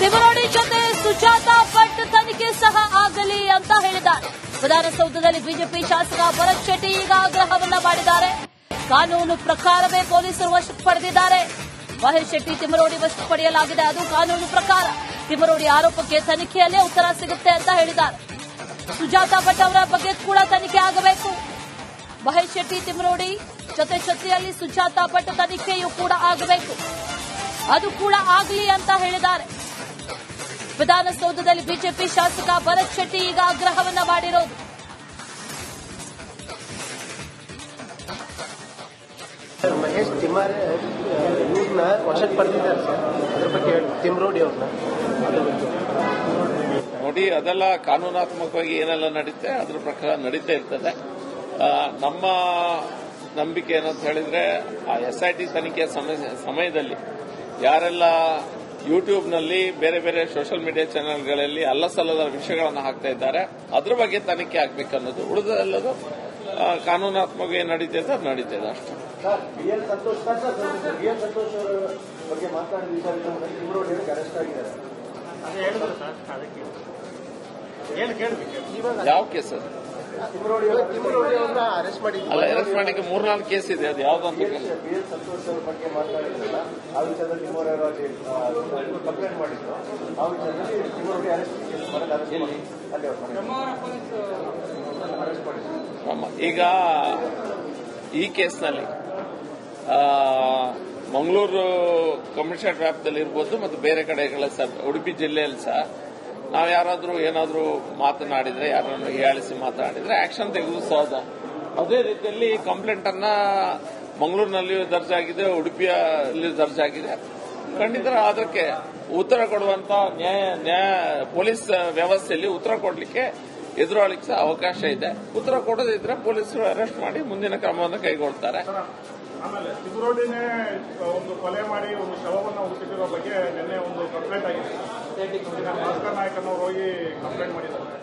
ತಿಮರೋಡಿ ಜೊತೆ ಸುಜಾತಾ ಭಟ್ ತನಿಖೆ ಸಹ ಆಗಲಿ ಅಂತ ಹೇಳಿದ್ದಾರೆ. ವಿಧಾನಸೌಧದಲ್ಲಿ ಬಿಜೆಪಿ ಶಾಸಕ ಭರತ್ ಶೆಟ್ಟಿ ಈಗ ಆಗ್ರಹವನ್ನ ಮಾಡಿದ್ದಾರೆ. ಕಾನೂನು ಪ್ರಕಾರವೇ ಪೊಲೀಸರು ವಶಕ್ಕೆ ಪಡೆದಿದ್ದಾರೆ. ಮಹೇಶ್ ಶೆಟ್ಟಿ ತಿಮರೋಡಿ ವಶಕ್ಕೆ ಪಡೆಯಲಾಗಿದೆ. ಅದು ಕಾನೂನು ಪ್ರಕಾರ. ತಿಮರೋಡಿ ಆರೋಪಕ್ಕೆ ತನಿಖೆಯಲ್ಲೇ ಉತ್ತರ ಸಿಗುತ್ತೆ ಅಂತ ಹೇಳಿದ್ದಾರೆ. ಸುಜಾತಾ ಭಟ್ ಅವರ ಬಗ್ಗೆ ಕೂಡ ತನಿಖೆ ಆಗಬೇಕು. ಮಹೇಶ್ ಶೆಟ್ಟಿ ತಿಮರೋಡಿ ಜೊತೆ ಜೊತೆಯಲ್ಲಿ ಸುಜಾತಾ ಭಟ್ ತನಿಖೆಯೂ ಕೂಡ ಆಗಬೇಕು. ಅದು ಕೂಡ ಆಗಲಿ ಅಂತ ಹೇಳಿದ್ದಾರೆ. ವಿಧಾನಸೌಧದಲ್ಲಿ ಬಿಜೆಪಿ ಶಾಸಕ ಭರತ್ ಶೆಟ್ಟಿ ಈಗ ಆಗ್ರಹವನ್ನ ಮಾಡಿರೋದು. ಸರ್ ಮಹೇಶ್ ತಿಮ್ಮಾರೆ ಇವ್ರನ್ನ ವಶಕ್ಕೆ ಪಡೆದಿದ್ದಾರೆ ಸರ್. ಅದ್ರ ಬಗ್ಗೆ ಹೇಳಿ. ತಿಮ್ರೋಡಿ ಅವ್ರನ್ನ. ನೋಡಿ ಅದೆಲ್ಲ ಕಾನೂನಾತ್ಮಕವಾಗಿ ಏನೆಲ್ಲ ನಡೀತೆ ಅದ್ರ ಪ್ರಕಾರ ನಡೀತಾ ಇರ್ತದೆ. ನಮ್ಮ ನಂಬಿಕೆ ಏನಂತ ಹೇಳಿದ್ರೆ ಆ ಎಸ್ ಐ ಟಿ ತನಿಖೆಯ ಸಮಯ- ಸಮಯದಲ್ಲಿ ಯಾರೆಲ್ಲ ಯೂಟ್ಯೂಬ್ನಲ್ಲಿ ಬೇರೆ ಬೇರೆ ಸೋಷಿಯಲ್ ಮೀಡಿಯಾ ಚಾನೆಲ್ಗಳಲ್ಲಿ ಅಲ್ಲಸಲ್ಲದ ವಿಷಯಗಳನ್ನು ಹಾಕ್ತಾ ಇದ್ದಾರೆ ಅದ್ರ ಬಗ್ಗೆ ತನಿಖೆ ಆಗ್ಬೇಕನ್ನೋದು ಉಳಿದೆಲ್ಲದು ಕಾನೂನಾತ್ಮಕ ಏನು ನಡೀತದೆ ಅದು ನಡೀತದೆ ಅಷ್ಟೇ. ಸರ್ ಸರ್ ಸರ್ ಯಾವ ಕೇಸ್ ಅಲ್ಲ ಅರೆಸ್ಟ್ ಮಾಡಲಿಕ್ಕೆ ಮೂರ್ನಾಲ್ಕು ಕೇಸ್ ಇದೆ, ಅದು ಯಾವ್ದು ಅಂತ ಬಗ್ಗೆ ಕಂಪ್ಲೇಂಟ್ ಮಾಡಿದ್ರು ಆ ಅರೆಸ್ಟ್ ಈಗ ಈ ಕೇಸ್ನಲ್ಲಿ ಮಂಗಳೂರು ಕಮಿಷನರ್ ವ್ಯಾಪ್ತದಲ್ಲಿ ಇರ್ಬೋದು ಮತ್ತು ಬೇರೆ ಕಡೆಗಳ ಉಡುಪಿ ಜಿಲ್ಲೆಯಲ್ಲಿ ಸಹ ನಾವು ಯಾರಾದರೂ ಏನಾದರೂ ಮಾತನಾಡಿದ್ರೆ, ಯಾರನ್ನು ಹೀಯಾಳಿಸಿ ಮಾತನಾಡಿದ್ರೆ ಆಕ್ಷನ್ ತೆಗೆದು ಸಹಜ. ಅದೇ ರೀತಿಯಲ್ಲಿ ಕಂಪ್ಲೇಂಟ್ ಅನ್ನ ಮಂಗಳೂರಿನಲ್ಲಿಯೂ ದರ್ಜಾಗಿದೆ, ಉಡುಪಿಯಲ್ಲಿ ದರ್ಜಾಗಿದೆ. ಖಂಡಿತ ಅದಕ್ಕೆ ಉತ್ತರ ಕೊಡುವಂತ ನ್ಯಾಯ ನ್ಯಾಯ, ಪೊಲೀಸ್ ವ್ಯವಸ್ಥೆಯಲ್ಲಿ ಉತ್ತರ ಕೊಡಲಿಕ್ಕೆ ಎದುರಾಳಿಕ್ಕೆ ಸಹ ಅವಕಾಶ ಇದೆ. ಉತ್ತರ ಕೊಡದಿದ್ರೆ ಪೊಲೀಸರು ಅರೆಸ್ಟ್ ಮಾಡಿ ಮುಂದಿನ ಕ್ರಮವನ್ನು ಕೈಗೊಳ್ತಾರೆ. ಆಮೇಲೆ ಒಂದು ಕೊಲೆ ಮಾಡಿ ಒಂದು ಶವವನ್ನು ಹುಡುಕಿರೋ ಬಗ್ಗೆ ನಿನ್ನೆ ಒಂದು ಕಂಪ್ಲೇಂಟ್ ಆಗಿದೆ ಭಾಸ್ಕರ್ ನಾಯಕ್ ಅನ್ನೋರು ಹೋಗಿ ಕಂಪ್ಲೇಂಟ್ ಮಾಡಿದ್ದಾರೆ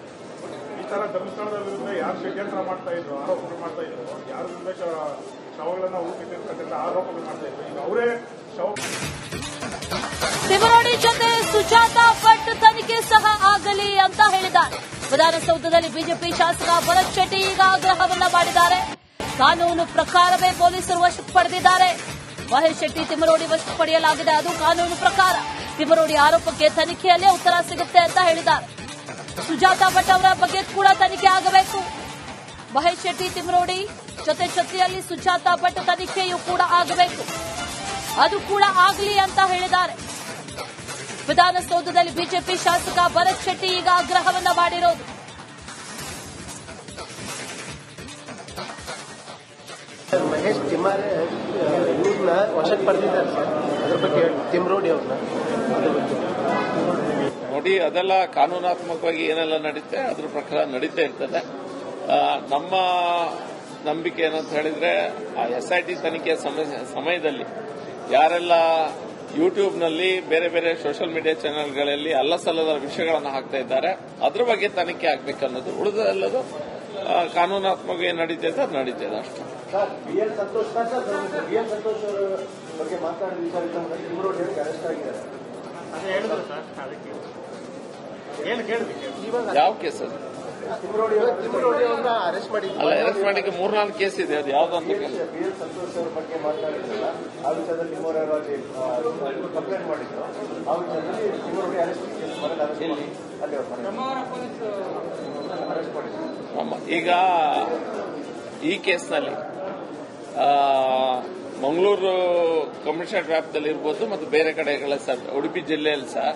ಈ ತರ ಧರ್ಮಸ್ಥಳದ ವಿರುದ್ಧ ಯಾರು ಷಡ್ಯಂತ್ರ ಮಾಡ್ತಾ ಇದ್ರು, ಆರೋಪಗಳು ಮಾಡ್ತಾ ಇದ್ರು, ಯಾರ ವಿರುದ್ಧ ಶವಗಳನ್ನ ಹುಡುಕಿಟ್ಟಿರ್ತಕ್ಕಂಥ ಆರೋಪಗಳು ಮಾಡ್ತಾ ಇದ್ರು. ಈಗ ಅವರೇ ಶವ ತಿಮರೋಡಿ ಜೊತೆ ಸುಜಾತಾ ಭಟ್ ತನಿಖೆ ಸಹ ಆಗಲಿ ಅಂತ ಹೇಳಿದ್ದಾರೆ. ವಿಧಾನಸೌಧದಲ್ಲಿ ಬಿಜೆಪಿ ಶಾಸಕ ಭರತ್ ಶೆಟ್ಟಿ ಈಗ ಆಗ್ರಹವನ್ನ ಮಾಡಿದ್ದಾರೆ. ಕಾನೂನು ಪ್ರಕಾರವೇ ಪೊಲೀಸರು ವಶಕ್ಕೆ ಪಡೆದಿದ್ದಾರೆ ಮಹೇಶ್ ಶೆಟ್ಟಿ ತಿಮರೋಡಿ ವಶಕ್ಕೆ ಪಡೆಯಲಾಗಿದೆ ಅದು ಕಾನೂನು ಪ್ರಕಾರ. ತಿಮರೋಡಿ ಆರೋಪಕ್ಕೆ ತನಿಖೆಯಲ್ಲೇ ಉತ್ತರ ಸಿಗುತ್ತೆ ಅಂತ ಹೇಳಿದ್ದಾರೆ. ಸುಜಾತಾ ಭಟ್ ಅವರ ಬಗ್ಗೆ ಕೂಡ ತನಿಖೆ ಆಗಬೇಕು. ಮಹೇಶ್ ಶೆಟ್ಟಿ ತಿಮರೋಡಿ ಜೊತೆ ಜೊತೆಯಲ್ಲಿ ಸುಜಾತಾ ಭಟ್ ತನಿಖೆಯೂ ಕೂಡ ಆಗಬೇಕು. ಅದು ಕೂಡ ಆಗಲಿ ಅಂತ ಹೇಳಿದ್ದಾರೆ. ವಿಧಾನಸೌಧದಲ್ಲಿ ಬಿಜೆಪಿ ಶಾಸಕ ಭರತ್ ಶೆಟ್ಟಿ ಈಗ ಆಗ್ರಹವನ್ನ ಮಾಡಿರೋದು. ಸರ್ ಮಹೇಶ್, ತಿಮ್ಮಾರೆ ಇವ್ರನ್ನ ವಶಕ್ಕೆ ಪಡೆದಿದ್ದಾರೆ ಸರ್. ಅದ್ರ ಬಗ್ಗೆ ಹೇಳಿ ತಿಮ್ರೋಡಿ ಅವ್ರನ್ನ. ಅದ್ರ ಬಗ್ಗೆ ನೋಡಿ, ಅದೆಲ್ಲ ಕಾನೂನಾತ್ಮಕವಾಗಿ ಏನೆಲ್ಲ ನಡೀತೆ, ಅದ್ರ ಪ್ರಕಾರ ನಡೀತಾ ಇರ್ತದೆ. ನಮ್ಮ ನಂಬಿಕೆ ಏನಂತ ಹೇಳಿದ್ರೆ, ಆ ಎಸ್ಐಟಿ ತನಿಖೆಯ ಸಮಯ- ಸಮಯದಲ್ಲಿ ಯಾರೆಲ್ಲ ಯೂಟ್ಯೂಬ್ನಲ್ಲಿ ಬೇರೆ ಬೇರೆ ಸೋಷಿಯಲ್ ಮೀಡಿಯಾ ಚಾನೆಲ್ಗಳಲ್ಲಿ ಅಲ್ಲಸಲ್ಲದ ವಿಷಯಗಳನ್ನು ಹಾಕ್ತಾ ಇದ್ದಾರೆ, ಅದ್ರ ಬಗ್ಗೆ ತನಿಖೆ ಆಗ್ಬೇಕನ್ನೋದು ಉಳಿದೆಲ್ಲದು ಕಾನೂನಾತ್ಮಕ ಏನು ನಡೀತದೆ ಅದು ನಡೀತದೆ ಅಷ್ಟೇ. ಸಂತೋಷ್ ಬಗ್ಗೆ ಮಾತನಾಡಿದ ಯಾವ ಕೇಸ್ ಅದು? ಅಲ್ಲ ಅರೆಸ್ಟ್ ಮಾಡಲಿಕ್ಕೆ ಮೂರ್ನಾಲ್ಕು ಕೇಸ್ ಇದೆ, ಅದು ಯಾವ್ದು ಅಂತ ಈಗ ಈ ಕೇಸ್ನಲ್ಲಿ ಮಂಗಳೂರು ಕಮಿಷನರ್ ವ್ಯಾಪ್ತಿಯಲ್ಲಿ ಇರ್ಬೋದು ಮತ್ತು ಬೇರೆ ಕಡೆಗಳ ಸಹ, ಉಡುಪಿ ಜಿಲ್ಲೆಯಲ್ಲಿ ಸಹ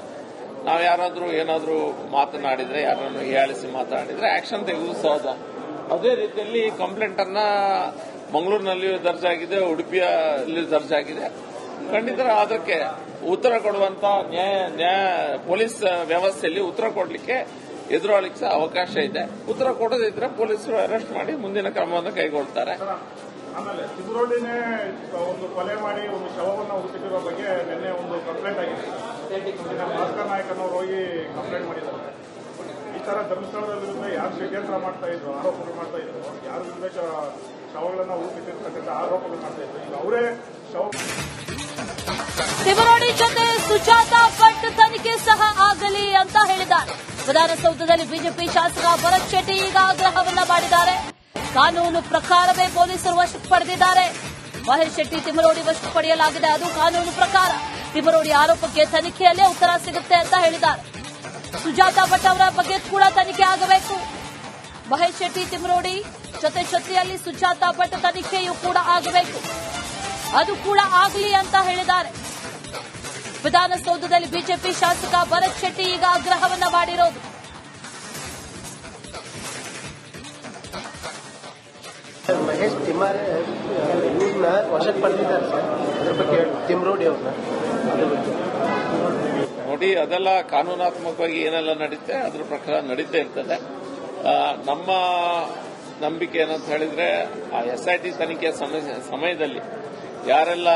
ನಾವು ಯಾರಾದರೂ ಏನಾದರೂ ಮಾತನಾಡಿದರೆ, ಯಾರನ್ನು ಹೀಯಾಳಿಸಿ ಮಾತನಾಡಿದರೆ ಆಕ್ಷನ್ ತೆಗೆದು ಸಹಜ. ಅದೇ ರೀತಿಯಲ್ಲಿ ಕಂಪ್ಲೇಂಟ್ ಅನ್ನ ಮಂಗಳೂರಿನಲ್ಲಿಯೂ ದರ್ಜಾಗಿದೆ ಉಡುಪಿಯಲ್ಲಿ ದರ್ಜಾಗಿದೆ. ಖಂಡಿತ ಅದಕ್ಕೆ ಉತ್ತರ ಕೊಡುವಂತ ನ್ಯಾಯ ನ್ಯಾಯ, ಪೊಲೀಸ್ ವ್ಯವಸ್ಥೆಯಲ್ಲಿ ಉತ್ತರ ಕೊಡಲಿಕ್ಕೆ ಎದುರಾಳಿಗೆ ಸಹ ಅವಕಾಶ ಇದೆ. ಉತ್ತರ ಕೊಡದಿದ್ರೆ ಪೊಲೀಸರು ಅರೆಸ್ಟ್ ಮಾಡಿ ಮುಂದಿನ ಕ್ರಮವನ್ನು ಕೈಗೊಳ್ತಾರೆ. ಆಮೇಲೆ ಚಿಗುರೊಳ್ಳಿನೇ ಒಂದು ಕೊಲೆ ಮಾಡಿ ಒಂದು ಶವವನ್ನು ಹುಟ್ಟಿಸಿರೋ ಬಗ್ಗೆ ನಿನ್ನೆ ಒಂದು ಕಂಪ್ಲೇಂಟ್ ಆಗಿದೆ ಭಾಸ್ಕರ್ ನಾಯಕ್ ಅನ್ನೋರು ಹೋಗಿ ಕಂಪ್ಲೇಂಟ್ ಮಾಡಿದ್ದಾರೆ. ಈ ತರ ಧರ್ಮಸ್ಥಳದ ವಿರುದ್ಧ ಯಾರು ಷಡ್ಯಂತ್ರ ಮಾಡ್ತಾ ಇದ್ರು, ಆರೋಪಗಳು ಮಾಡ್ತಾ ಇದ್ರು, ಯಾರ ವಿರುದ್ಧ ಶವಗಳನ್ನ ಹುಡುಕಿಟ್ಟಿರ್ತಕ್ಕಂಥ ಆರೋಪಗಳು ಮಾಡ್ತಾ ಇದ್ರು, ಈಗ ಅವರೇ ಶವ ತಿಮರೋಡಿ ಜೊತೆ ಸುಜಾತಾ ಭಟ್ ತನಿಖೆ ವಿಧಾನಸೌಧದಲ್ಲಿ ಬಿಜೆಪಿ ಶಾಸಕ ಭರತ್ ಶೆಟ್ಟಿ ಕಾನೂನು ಪ್ರಕಾರವೇ ಪೊಲೀಸರು ವಶಕ್ಕೆ ಪಡೆದಿದ್ದಾರೆ. ಮಹೇಶ್ ಶೆಟ್ಟಿ ತಿಮರೋಡಿ ವಶಕ್ಕೆ ಪಡೆಯಲಾಗಿದೆ. ಅದು ಕಾನೂನು ಪ್ರಕಾರ. ತಿಮರೋಡಿ ಆರೋಪಕ್ಕೆ ತನಿಖೆಯಲ್ಲೇ ಉತ್ತರ ಸಿಗುತ್ತೆ ಅಂತ ಹೇಳಿದ್ದಾರೆ. ಸುಜಾತಾ ಭಟ್ ಅವರ ಬಗ್ಗೆ ಕೂಡ ತನಿಖೆ ಆಗಬೇಕು. ಮಹೇಶ್ ಶೆಟ್ಟಿ ತಿಮರೋಡಿ ಜೊತೆ ಜೊತೆಯಲ್ಲಿ ಸುಜಾತಾ ಭಟ್ ತನಿಖೆಯೂ ಕೂಡ ಆಗಬೇಕು. ಅದು ಕೂಡ ಆಗಲಿ ಅಂತ ಹೇಳಿದ್ದಾರೆ. ವಿಧಾನಸೌಧದಲ್ಲಿ ಬಿಜೆಪಿ ಶಾಸಕ ಭರತ್ ಶೆಟ್ಟಿ ಈಗ ಆಗ್ರಹವನ್ನ ಮಾಡಿರೋದು. ಮಹೇಶ್ ತಿಮ್ಮಾರೆ, ಇವ್ರನ್ನ ವಶಕ್ಕೆ ಪಡೆದಿದ್ದಾರೆ ಸರ್. ಅದ್ರ ಬಗ್ಗೆ ತಿಮ್ರೋಡಿ ಅವ್ರನ್ನ. ನೋಡಿ, ಅದೆಲ್ಲ ಕಾನೂನಾತ್ಮಕವಾಗಿ ಏನೆಲ್ಲ ನಡೀತೆ, ಅದ್ರ ಪ್ರಕಾರ ನಡೀತಾ ಇರ್ತದೆ ನಮ್ಮ ನಂಬಿಕೆ ಏನಂತ ಹೇಳಿದ್ರೆ, ಆ ಎಸ್ಐಟಿ ಐ ಟಿ ತನಿಖೆ ಸಮಯ- ಸಮಯದಲ್ಲಿ ಯಾರೆಲ್ಲ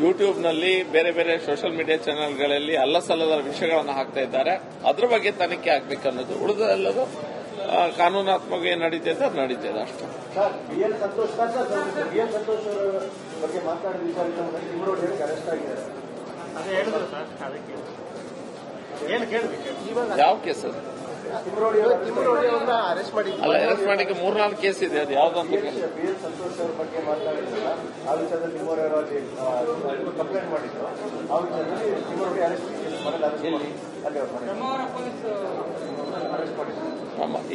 ಯೂಟ್ಯೂಬ್ನಲ್ಲಿ ಬೇರೆ ಬೇರೆ ಸೋಷಿಯಲ್ ಮೀಡಿಯಾ ಚಾನೆಲ್ಗಳಲ್ಲಿ ಅಲ್ಲಸಲ್ಲದ ವಿಷಯಗಳನ್ನು ಹಾಕ್ತಾ ಇದ್ದಾರೆ, ಅದ್ರ ಬಗ್ಗೆ ತನಿಖೆ ಆಗ್ಬೇಕು ಅನ್ನೋದು ಉಳಿದೆಲ್ಲದು ಕಾನೂನಾತ್ಮಕ ಏನ್ ನಡೀತಿದೆ ಅದು ನಡೀತದೆ ಅಷ್ಟೇ. Sir B L Santosh sir sir B L Santosh ಅವರ ಬಗ್ಗೆ ಮಾತಾಡಿದ ವಿಚಾರ ತಿಮ್ರೋಡಿ ಅವರಿಗೆ ಅರೆಸ್ಟ್ ಆಗಿದ್ದಾರೆ ಅದೇ ಹೇಳಿದ್ರು ಸರ್ ಅದಕ್ಕೆ. ಏನು ಕೇಳಬೇಕು? ಇವಾಗ ಯಾವ ಕೇಸ್ ಅದು? ಅಲ್ಲ ಅರೆಸ್ಟ್ ಮಾಡಿಕ್ಕೆ ಮೂರ್ನಾಲ್ಕು ಕೇಸ್ ಇದೆ ಅದು ಯಾವ್ದಂತ ಬಿ ಎಲ್ ಸಂತೋಷ್ ಅವ್ರ ಬಗ್ಗೆ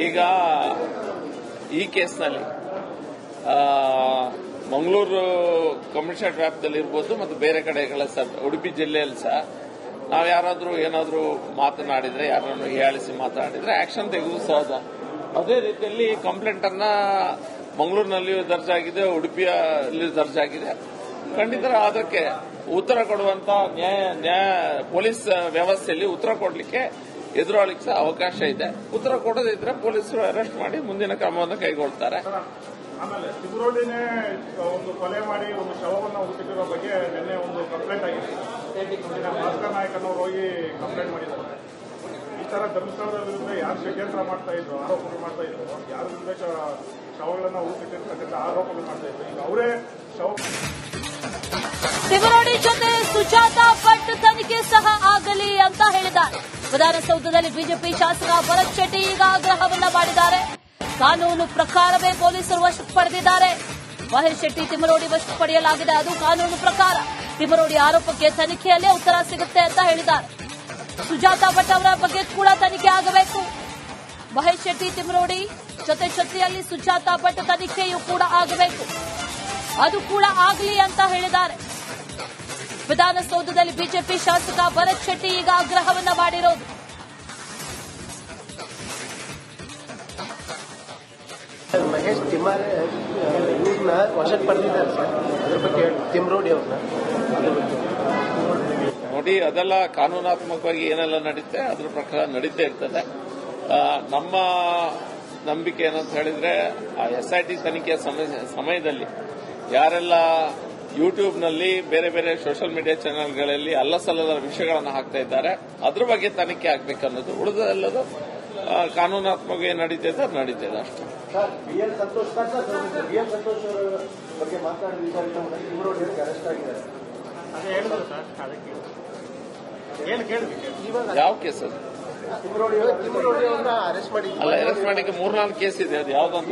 ಈಗ ಈ ಕೇಸ್ನಲ್ಲಿ ಮಂಗಳೂರು ಕಮಿಷನರೇಟ್ ವ್ಯಾಪ್ತಿಯಲ್ಲಿ ಇರ್ಬೋದು ಮತ್ತು ಬೇರೆ ಕಡೆಗಳ ಸರ್ ಉಡುಪಿ ಜಿಲ್ಲೆಯಲ್ಲಿ ಸಹ, ನಾವು ಯಾರಾದರೂ ಏನಾದರೂ ಮಾತನಾಡಿದರೆ, ಯಾರನ್ನು ಹೀಯಾಳಿಸಿ ಮಾತನಾಡಿದರೆ ಆಕ್ಷನ್ ತೆಗೆದು ಸಹಜ. ಅದೇ ರೀತಿಯಲ್ಲಿ ಕಂಪ್ಲೇಂಟ್ ಅನ್ನ ಮಂಗಳೂರಿನಲ್ಲಿಯೂ ದರ್ಜಾಗಿದೆ ಉಡುಪಿಯಲ್ಲಿ ದರ್ಜಾಗಿದೆ. ಖಂಡಿತ ಅದಕ್ಕೆ ಉತ್ತರ ಕೊಡುವಂತ ನ್ಯಾಯ ನ್ಯಾಯ ಪೊಲೀಸ್ ವ್ಯವಸ್ಥೆಯಲ್ಲಿ ಉತ್ತರ ಕೊಡಲಿಕ್ಕೆ ಎದುರಾಳಿಗೆ ಸಹ ಅವಕಾಶ ಇದೆ. ಉತ್ತರ ಕೊಡದಿದ್ರೆ ಪೊಲೀಸರು ಅರೆಸ್ಟ್ ಮಾಡಿ ಮುಂದಿನ ಕ್ರಮವನ್ನು ಕೈಗೊಳ್ತಾರೆ. ಆಮೇಲೆ ತಿಗುರೋಡಿನೇ ಒಂದು ಕೊಲೆ ಮಾಡಿ ಒಂದು ಶವವನ್ನು ಹುಟ್ಟಿರೋ ಬಗ್ಗೆ ನಿನ್ನೆ ಒಂದು ಕಂಪ್ಲೇಂಟ್ ಆಗಿದೆ. ಈಗ ಭಾಸ್ಕರ್ ನಾಯಕ್ ಅನ್ನೋರು ಹೋಗಿ ಕಂಪ್ಲೇಂಟ್ ಮಾಡಿದ್ದಾರೆ. ತರ ಧರ್ಮಸ್ಥಳದ ವಿರುದ್ಧ ಯಾರು ಷಡ್ಯಂತ್ರ ಮಾಡ್ತಾ ಇದ್ರು, ಆರೋಪಗಳು ಮಾಡ್ತಾ ಇದ್ರು, ಯಾರ ವಿರುದ್ಧ ಶ- ಶವಗಳನ್ನ ಹುಡುಕಿಟ್ಟಿರ್ತಕ್ಕಂಥ ಆರೋಪಗಳು ಮಾಡ್ತಾ ಇದ್ರು, ಈಗ ಅವರೇ ಶವ ತಿಮರೋಡಿ ಜೊತೆ ಸುಜಾತಾ ಭಟ್ ತನಿಖೆ ಸಹ ಆಗಲಿ ಅಂತ ಹೇಳಿದ್ದಾರೆ. ವಿಧಾನಸೌಧದಲ್ಲಿ ಬಿಜೆಪಿ ಶಾಸಕ ಭರತ್ ಶೆಟ್ಟಿ ಈಗ ಆಗ್ರಹವನ್ನ ಮಾಡಿದ್ದಾರೆ. ಕಾನೂನು ಪ್ರಕಾರವೇ ಪೊಲೀಸರು ವಶಕ್ಕೆ ಪಡೆದಿದ್ದಾರೆ. ಮಹೇಶ್ ಶೆಟ್ಟಿ ತಿಮರೋಡಿ ವಶಕ್ಕೆ ಪಡೆಯಲಾಗಿದೆ, ಅದು ಕಾನೂನು ಪ್ರಕಾರ. ತಿಮರೋಡಿ ಆರೋಪಕ್ಕೆ ತನಿಖೆಯಲ್ಲೇ ಉತ್ತರ ಸಿಗುತ್ತೆ ಅಂತ ಹೇಳಿದ್ದಾರೆ. ಸುಜಾತಾ ಭಟ್ ಅವರ ಬಗ್ಗೆ ಕೂಡ ತನಿಖೆ ಆಗಬೇಕು. ಮಹೇಶ್ ಶೆಟ್ಟಿ, ತಿಮರೋಡಿ ಜೊತೆ ಜೊತೆಯಲ್ಲಿ ಸುಜಾತ ಭಟ್ ತನಿಖೆಯೂ ಕೂಡ ಆಗಬೇಕು. ಅದು ಕೂಡ ಆಗಲಿ ಅಂತ ಹೇಳಿದ್ದಾರೆ. ವಿಧಾನಸೌಧದಲ್ಲಿ ಬಿಜೆಪಿ ಶಾಸಕ ಭರತ್ ಶೆಟ್ಟಿ ಈಗ ಆಗ್ರಹವನ್ನ ಮಾಡಿರೋದು. ಮಹೇಶ್, ತಿಮ್ಮಾರೆ ಪಡೆದಿದ್ದಾರೆ ಸರ್. ಅದ್ರ ಬಗ್ಗೆ ತಿಮ್ರೋಡಿ ಅವ್ರನ್ನ. ನೋಡಿ ಅದೆಲ್ಲ ಕಾನೂನಾತ್ಮಕವಾಗಿ ಏನೆಲ್ಲ ನಡೀತೆ ಅದ್ರ ಪ್ರಕಾರ ನಡೀತಾ ಇರ್ತದೆ. ನಮ್ಮ ನಂಬಿಕೆ ಏನಂತ ಹೇಳಿದ್ರೆ ಆ ಎಸ್ಐಟಿ ಐ ಟಿ ತನಿಖೆ ಸಮಯ- ಸಮಯದಲ್ಲಿ ಯಾರೆಲ್ಲ ಯೂಟ್ಯೂಬ್ನಲ್ಲಿ ಬೇರೆ ಬೇರೆ ಸೋಷಿಯಲ್ ಮೀಡಿಯಾ ಚಾನೆಲ್ಗಳಲ್ಲಿ ಅಲ್ಲಸಲ್ಲದ ವಿಷಯಗಳನ್ನು ಹಾಕ್ತಾ ಇದ್ದಾರೆ ಅದ್ರ ಬಗ್ಗೆ ತನಿಖೆ ಆಗ್ಬೇಕನ್ನೋದು ಉಳಿದೆಲ್ಲದು ಕಾನೂನಾತ್ಮಕ ಏನ್ ನಡೀತಿದೆ ಅದು ನಡೀತಿದೆ ಅಷ್ಟೇ. ಬಗ್ಗೆ ಮಾತಾಡಿದ ಯಾವ ಕೇಸ್ ಅದು? ಅಲ್ಲ ಅರೆಸ್ಟ್ ಮಾಡಿಕ್ಕೆ ಮೂರ್ನಾಲ್ಕು ಕೇಸ್ ಇದೆ ಅದು ಯಾವ್ದಂತ